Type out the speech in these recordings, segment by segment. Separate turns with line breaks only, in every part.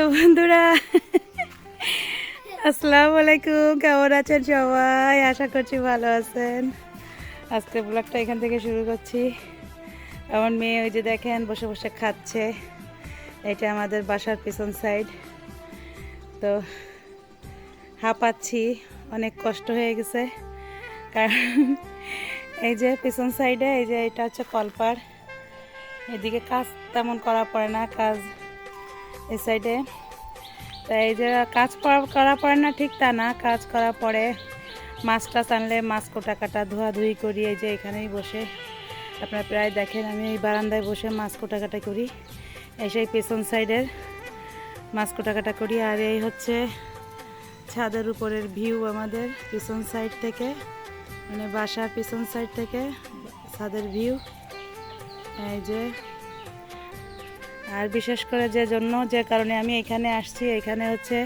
তো বন্ধুরা, আসসালামু আলাইকুম, কেমন আছেন সবাই? আশা করছি ভালো আছেন। আজকে ব্লগটা এখান থেকে শুরু করছি। আমার মেয়ে ওই যে দেখেন, বসে বসে খাচ্ছে। এটা আমাদের বাসার পিছন সাইড তো হাঁপাচ্ছি, অনেক কষ্ট হয়ে গেছে। কারণ এই যে পিছন সাইডে এই যে এটা হচ্ছে কলপার এদিকে কাজ তেমন করা পড়ে না, কাজ এই সাইডে তাই এই যে কাজ করা- পড়ে না ঠিক তা না, কাজ করা পরে মাছ টাছ আনলে মাছ কোটা কাটা, ধোয়াধুয়ি করি, এই যে এখানেই বসে। আপনারা প্রায় দেখেন, আমি এই বারান্দায় বসে মাছ কোটা কাটা করি। এই সেই পেছন সাইডের মাছ কোটা কাটা করি। আর এই হচ্ছে ছাদের উপরের ভিউ আমাদের পিছন সাইড থেকে মানে বাসার পিছন সাইড থেকে, ছাদের ভিউ এই যে আর বিশেষ করে যে জন্য, যে কারণে আমি এখানে আসছি, এখানে হচ্ছে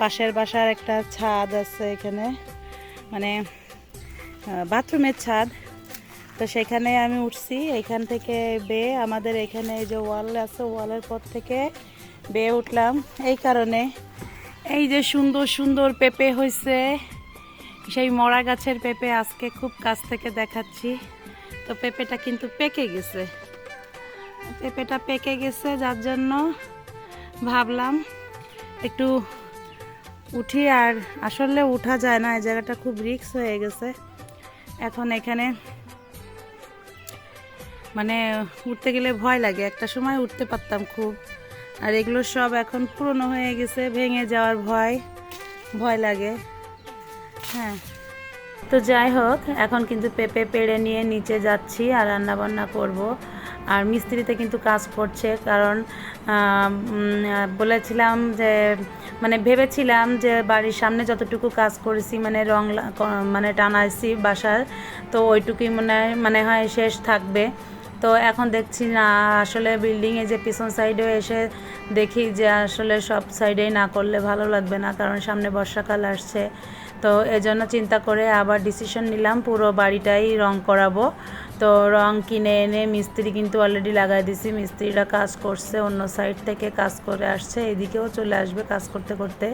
পাশের বাসার একটা ছাদ আছে এখানে মানে বাথরুমের ছাদ। তো সেখানে আমি উঠছি, এখান থেকে বেয়ে আমাদের এখানে এই যে ওয়াল আছে, ওয়ালের পর থেকে বেয়ে উঠলাম। এই কারণে এই যে সুন্দর সুন্দর পেঁপে হয়েছে সেই মরা গাছের পেঁপে আজকে খুব কাছ থেকে দেখাচ্ছি। তো পেঁপেটা কিন্তু পেকে গেছে। পেঁপেটা পেকে গেছে, যার জন্য ভাবলাম একটু উঠি আর আসলে উঠা যায় না, এই জায়গাটা খুব রিক্স হয়ে গেছে। এখন এখানে মানে উঠতে গেলে ভয় লাগে, একটা সময় উঠতে পারতাম খুব। আর এগুলো সব এখন পুরনো হয়ে গেছে, ভেঙে যাওয়ার ভয় ভয় লাগে। হ্যাঁ। তো যাই হোক, এখন কিন্তু পেঁপে পেড়ে নিয়ে নিচে যাচ্ছি আর রান্না বান্না করব। আর মিস্ত্রিতে কিন্তু কাজ করছে, কারণ বলেছিলাম যে মানে ভেবেছিলাম যে বাড়ির সামনে যতটুকু কাজ করেছি মানে রং মানে টানাইছি বাসার, তো ওইটুকুই মনে মানে হয় শেষ থাকবে। তো এখন দেখছি না, আসলে বিল্ডিংয়ে যে পিছন সাইডে এসে দেখি যে আসলে সব সাইডেই না করলে ভালো লাগবে না, কারণ সামনে বর্ষাকাল আসছে। তো এজন্য চিন্তা করে আবার ডিসিশন নিলাম, পুরো বাড়িটাই রং করাবো। তো রং কিনে এনে মিস্ত্রি কিন্তু অলরেডি লাগাই দিছি মিস্ত্রিরা কাজ করছে, অন্য সাইড থেকে কাজ করে আসছে, এদিকেও চলে আসবে কাজ করতে করতে।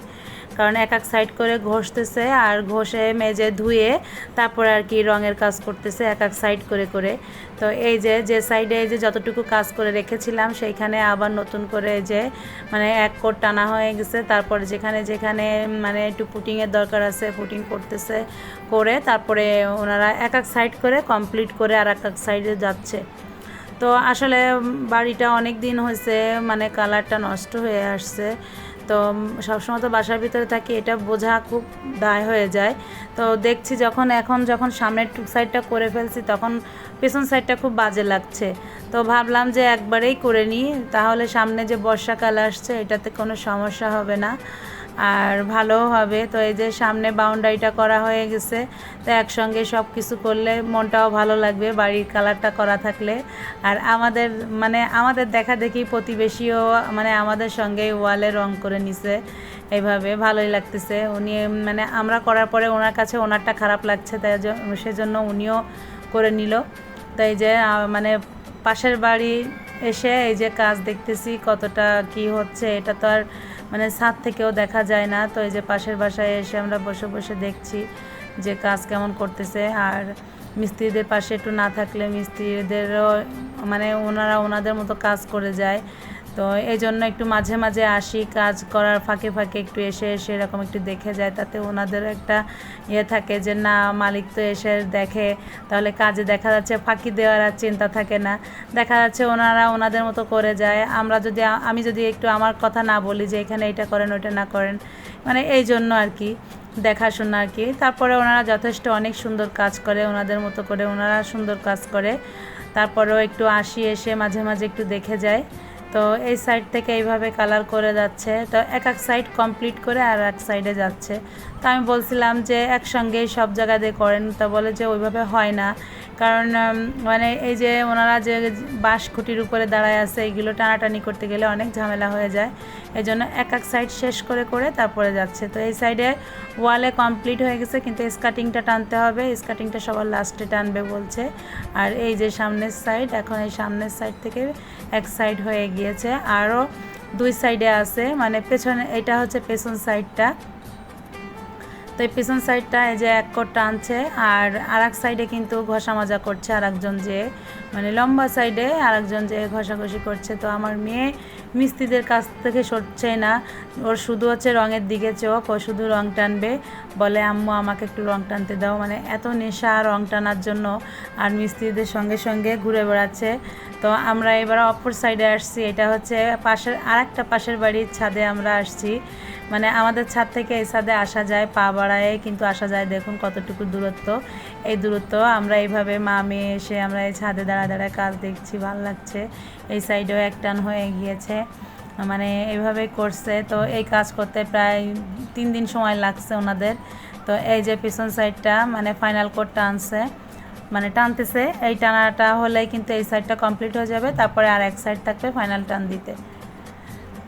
কারণ এক এক সাইড করে ঘষতেছে আর ঘষে, মেজে, ধুয়ে তারপরে আর কি রঙের কাজ করতেছে এক এক সাইড করে করে। তো এই যে যে সাইডে এই যে যতটুকু কাজ করে রেখেছিলাম, সেইখানে আবার নতুন করে যে মানে এক কোট টানা হয়ে গেছে। তারপরে যেখানে যেখানে মানে একটু পুটিংয়ের দরকার আছে পুটিং করতেছে, করে তারপরে ওনারা এক এক সাইড করে কমপ্লিট করে আর এক এক সাইডে যাচ্ছে। তো আসলে বাড়িটা অনেক দিন হয়েছে মানে কালারটা নষ্ট হয়ে আসছে। তো সবসময় তো বাসার ভিতরে থাকি, এটা বোঝা খুব দায় হয়ে যায়। তো দেখছি যখন, এখন যখন সামনের টুক সাইডটা করে ফেলছি, তখন পেছন সাইডটা খুব বাজে লাগছে। তো ভাবলাম যে একবারেই করে নিই, তাহলে সামনে যে বর্ষাকাল আসছে, এটাতে কোনো সমস্যা হবে না। আর ভালোও হবে। তো এই যে সামনে বাউন্ডারিটা করা হয়ে গেছে, তো একসঙ্গে সব কিছু করলে মনটাও ভালো লাগবে, বাড়ির কালারটা করা থাকলে। আর আমাদের মানে আমাদের দেখা দেখি প্রতিবেশীও মানে আমাদের সঙ্গে ওয়ালে রং করে নিছে। এইভাবে ভালোই লাগতেছে। উনি মানে আমরা করার পরে ওনার কাছে ওনারটা খারাপ লাগছে, তাই সেজন্য উনিও করে নিল। তো এই যে মানে পাশের বাড়ি এসে এই যে কাজ দেখতেছি, কতটা কি হচ্ছে, এটা তো আর মানে ছাদ থেকেও দেখা যায় না। তো এই যে পাশের বাসায় এসে আমরা বসে বসে দেখছি যে কাজ কেমন করতেছে। আর মিস্ত্রিদের পাশে একটু না থাকলে মিস্ত্রিদেরও মানে ওনারা ওনাদের মতো কাজ করে যায়। তো এই জন্য একটু মাঝে মাঝে আসি, কাজ করার ফাঁকে ফাঁকে একটু এসে এসে এরকম একটু দেখে যায় তাতে ওনাদের একটা ইয়ে থাকে যে, না, মালিক তো এসে দেখে। তাহলে কাজে দেখা যাচ্ছে, ফাঁকি দেওয়ার আর চিন্তা থাকে না। দেখা যাচ্ছে ওনারা ওনাদের মতো করে যায়। আমরা যদি, আমি যদি একটু আমার কথা না বলি যে, এখানে এটা করেন, ওইটা না করেন। মানে এই জন্য আর কি, দেখাশোনা আর কি। তারপরে ওনারা যথেষ্ট অনেক সুন্দর কাজ করে, ওনাদের মতো করে ওনারা সুন্দর কাজ করে। তারপরেও একটু আসি, এসে মাঝে মাঝে একটু দেখে যায় তো এই সাইড থেকে এইভাবে কালার করে যাচ্ছে। তো এক এক সাইড কমপ্লিট করে আর এক সাইডে যাচ্ছে। তো আমি বলছিলাম যে একসঙ্গেই সব জায়গাতে করেন, তো বলে যে ওইভাবে হয় না। কারণ মানে এই যে ওনারা যে বাঁশ খুঁটির উপরে দাঁড়ায় আছে এইগুলো টানাটানি করতে গেলে অনেক ঝামেলা হয়ে যায়। এই জন্য এক এক সাইড শেষ করে করে তারপরে যাচ্ছে। তো এই সাইডে ওয়ালে কমপ্লিট হয়ে গেছে, কিন্তু স্কাটিংটা টানতে হবে। স্কাটিংটা সবার লাস্টে টানবে বলছে। আর এই যে সামনের সাইড, এখন এই সামনের সাইড থেকে এক সাইড হয়ে গিয়েছে। আরও দুই সাইডে আছে মানে পেছনে, এটা হচ্ছে পেছন সাইডটা। তো এই পিছন সাইডটা এই যে এক কোট টানছে, আর আর এক সাইডে কিন্তু ঘষা মাজা করছে আর একজন যে মানে লম্বা সাইডে আর একজন যে ঘষাঘষি করছে। তো আমার মেয়ে মিস্ত্রিদের কাছ থেকে সরছে না। ওর শুধু হচ্ছে রঙের দিকে চোখ, ও শুধু রং টানবে। বলে, আম্মু, আমাকে একটু রং টানতে দাও। মানে এত নেশা রং টানার জন্য আর মিস্ত্রিদের সঙ্গে সঙ্গে ঘুরে বেড়াচ্ছে। তো আমরা এবার অপর সাইডে আসছি। এটা হচ্ছে পাশের আর একটা পাশের বাড়ির ছাদে আমরা আসছি। মানে আমাদের ছাদ থেকে এই ছাদে আসা যায়, পা বাড়ায় কিন্তু আসা যায়। দেখুন কতটুকু দূরত্ব। এই দূরত্ব আমরা এইভাবে মা, মেয়ে এসে আমরা এই ছাদে দাঁড়া দাঁড়ায় কাজ দেখছি, ভালো লাগছে। এই সাইডেও এক টান হয়ে গিয়েছে। মানে এইভাবে করছে। তো এই কাজ করতে প্রায় তিন দিন সময় লাগছে ওনাদের। তো এই যে পিছন সাইডটা মানে ফাইনাল কোড টানছে। মানে টানতেছে। এই টানাটা হলেই কিন্তু এই সাইডটা কমপ্লিট হয়ে যাবে। তারপরে আর এক সাইড থাকবে ফাইনাল টান দিতে।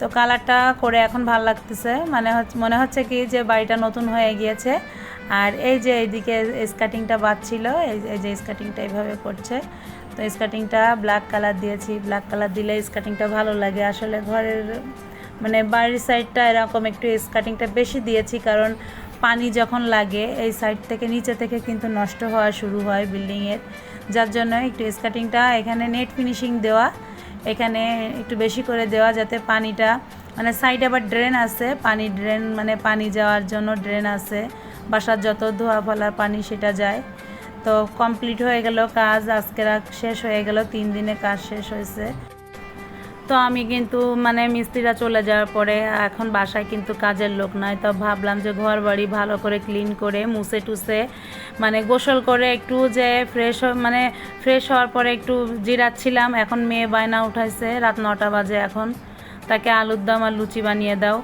তো কালারটা করে এখন ভালো লাগতেছে। মানে মনে হচ্ছে কি যে বাড়িটা নতুন হয়ে গিয়েছে। আর এই যে এইদিকে স্কার্টিংটা বাঁধছিল এই যে স্কার্টিংটা এইভাবে করছে তো স্কার্টিংটা ব্ল্যাক কালার দিয়েছি। ব্ল্যাক কালার দিলে স্কার্টিংটা ভালো লাগে। আসলে ঘরের মানে বাড়ির সাইডটা এরকম একটু স্কার্টিংটা বেশি দিয়েছি কারণ পানি যখন লাগে, এই সাইড থেকে নিচে থেকে কিন্তু নষ্ট হওয়া শুরু হয় বিল্ডিংয়ের যার জন্য একটু স্কার্টিংটা এখানে নেট ফিনিশিং দেওয়া এখানে একটু বেশি করে দেওয়া যাতে পানিটা মানে সাইডে আবার ড্রেন আছে, পানি ড্রেন মানে পানি যাওয়ার জন্য ড্রেন আছে, বাসার যত ধোয়া ফলার পানি সেটা যায়। তো কমপ্লিট হয়ে গেল কাজ, আজকের শেষ হয়ে গেল, তিন দিনে কাজ শেষ হয়েছে। তো আমি কিন্তু মানে মিস্ত্রিরা চলে যাওয়ার পরে, এখন বাসায় কিন্তু কাজের লোক নাই তো ভাবলাম যে ঘর বাড়ি ভালো করে ক্লিন করে মুছে টুসে মানে গোসল করে একটু যে ফ্রেশ মানে ফ্রেশ হওয়ার পরে একটু জিরাচ্ছিলাম, এখন মেয়ে বায়না উঠাইছে, রাত নটা বাজে এখন, তাকে আলুর দম আর লুচি বানিয়ে দাও,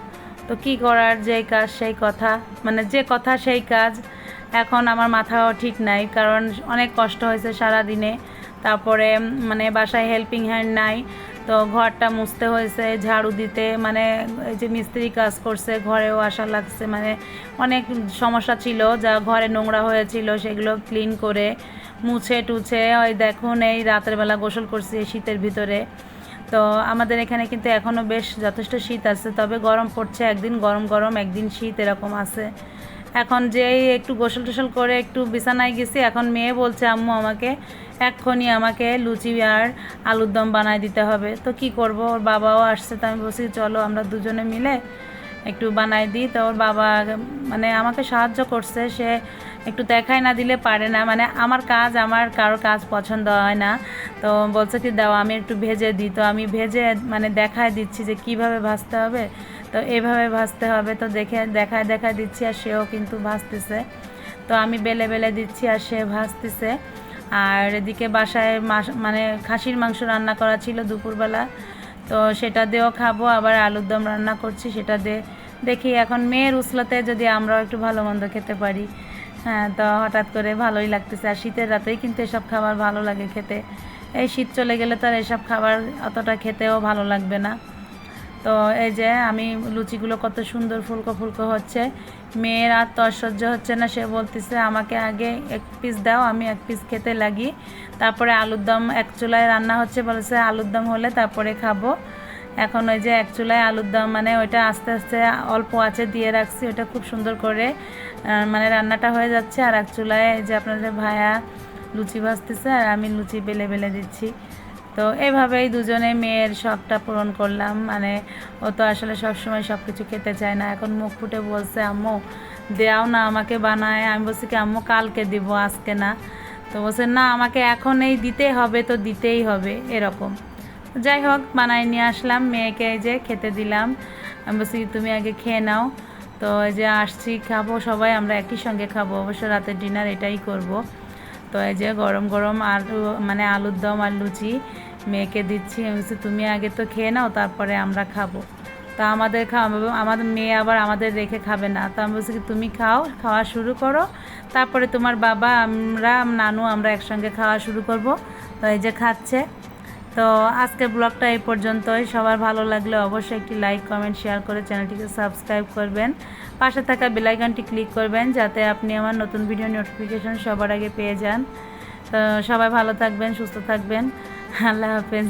তো কি করার যেই কাজ সেই কথা মানে যে কথা সেই কাজ, এখন আমার মাথাও ঠিক নাই, কারণ অনেক কষ্ট হয়েছে সারা দিনে তারপরে মানে বাসায় হেল্পিং হ্যান্ড নাই তো ঘরটা মুছতে হয়েছে, ঝাড়ু দিতে মানে এই যে মিস্ত্রি কাজ করছে, ঘরেও আসা লাগছে মানে অনেক সমস্যা ছিল, যা ঘরে নোংরা হয়েছিল সেগুলো ক্লিন করে মুছে টুছে, ওই দেখুন এই রাতের বেলা গোসল করছি শীতের ভিতরে। তো আমাদের এখানে কিন্তু এখনও বেশ যথেষ্ট শীত আছে, তবে গরম পড়ছে, একদিন গরম গরম, একদিন শীত এরকম আছে। এখন যেই একটু গোসল টোসল করে একটু বিছানায় গেছি, এখন মেয়ে বলছে, আম্মু, আমাকে এক্ষুনি আমাকে লুচি আর আলুর দম বানায় দিতে হবে। তো কি করব? ওর বাবাও আসছে, তো আমি বলছি, চলো, আমরা দুজনে মিলে একটু বানাই দিই। তো ওর বাবা মানে আমাকে সাহায্য করছে, সে একটু দেখাই না দিলে পারে না। মানে আমার কাজ, আমার কারও কাজ পছন্দ হয় না। তো বলছে কি, দাও, আমি একটু ভেজে দিই। তো আমি ভেজে মানে দেখায় দিচ্ছি যে কীভাবে ভাজতে হবে। তো এভাবে ভাজতে হবে। তো দেখে, দেখায় দেখায় দিচ্ছি আর সেও কিন্তু ভাজতেছে। তো আমি বেলে বেলে দিচ্ছি আর সে ভাজতেছে। আর এদিকে বাসায় মানে খাসির মাংস রান্না করা ছিল দুপুরবেলা। তো সেটা দিয়েও খাব, আবার আলুর দম রান্না করছি, সেটা দিয়ে দেখি এখন মেয়ের উসলাতে যদি আমরাও একটু ভালো মন্দ খেতে পারি। হ্যাঁ তো হঠাৎ করে ভালোই লাগতেছে। আর শীতের রাতেই কিন্তু এসব খাবার ভালো লাগে খেতে। এই শীত চলে গেলে তো আর এসব খাবার অতটা খেতেও ভালো লাগবে না। তো এই যে আমি লুচিগুলো কত সুন্দর ফুলকো ফুলকো হচ্ছে। মেয়ের আর তো সহ্য হচ্ছে না, সে বলতেছে, আমাকে আগে এক পিস দাও, আমি এক পিস খেতে লাগি। তারপরে আলুর দম এক চুলায় রান্না হচ্ছে, বলেছে, আলুর দম হলে তারপরে খাব। এখন ওই যে এক চুলায় আলুর দম মানে ওইটা আস্তে আস্তে অল্প আছে, দিয়ে রাখছি ওটা খুব সুন্দর করে মানে রান্নাটা হয়ে যাচ্ছে। আর এক চুলায় যে আপনাদের ভায়া লুচি ভাজতেছে, আর আমি লুচি বেলে বেলে দিচ্ছি। তো এভাবেই দুজনে মেয়ের শখটা পূরণ করলাম। মানে ও তো আসলে সবসময় সব কিছু খেতে চায় না। এখন মুখ ফুটে বলছে, আম্মু, দেও না আমাকে বানায়। আমি বলছি কি, আম্মু, কালকে দিব, আজকে না। তো বলছে, না, আমাকে এখন এই দিতেই হবে, তো দিতেই হবে। এরকম। যাই হোক বানাই নিয়ে আসলাম। মেয়েকে যে খেতে দিলাম। আমি বলছি, তুমি আগে খেয়ে নাও। তো এই যে আসছি, খাব সবাই, আমরা একই সঙ্গে খাব। অবশ্য রাতের ডিনার এটাই করব। তো এই যে গরম গরম আলু মানে আলুর দম আর লুচি মেয়েকে দিচ্ছি। আমি বলছি, তুমি আগে তো খেয়ে নাও, তারপরে আমরা খাব। তা আমাদের খাওয়া আমাদের মেয়ে আবার আমাদের রেখে খাবে না। তো আমি বলছি কি, তুমি খাও, খাওয়া শুরু করো। তারপরে তোমার বাবা, আমরা, নানু আমরা একসঙ্গে খাওয়া শুরু করব। তো এই যে খাচ্ছে। তো আজকের ব্লগটা এই পর্যন্তই। সবার ভালো লাগলে অবশ্যই একটি লাইক, কমেন্ট, শেয়ার করে চ্যানেলটিকে সাবস্ক্রাইব করবেন। পাশে থাকা বেলাইকনটি ক্লিক করবেন, যাতে আপনি আমার নতুন ভিডিও নোটিফিকেশন সবার আগে পেয়ে যান। তো সবাই ভালো থাকবেন, সুস্থ থাকবেন। আল্লাহ হাফেজ।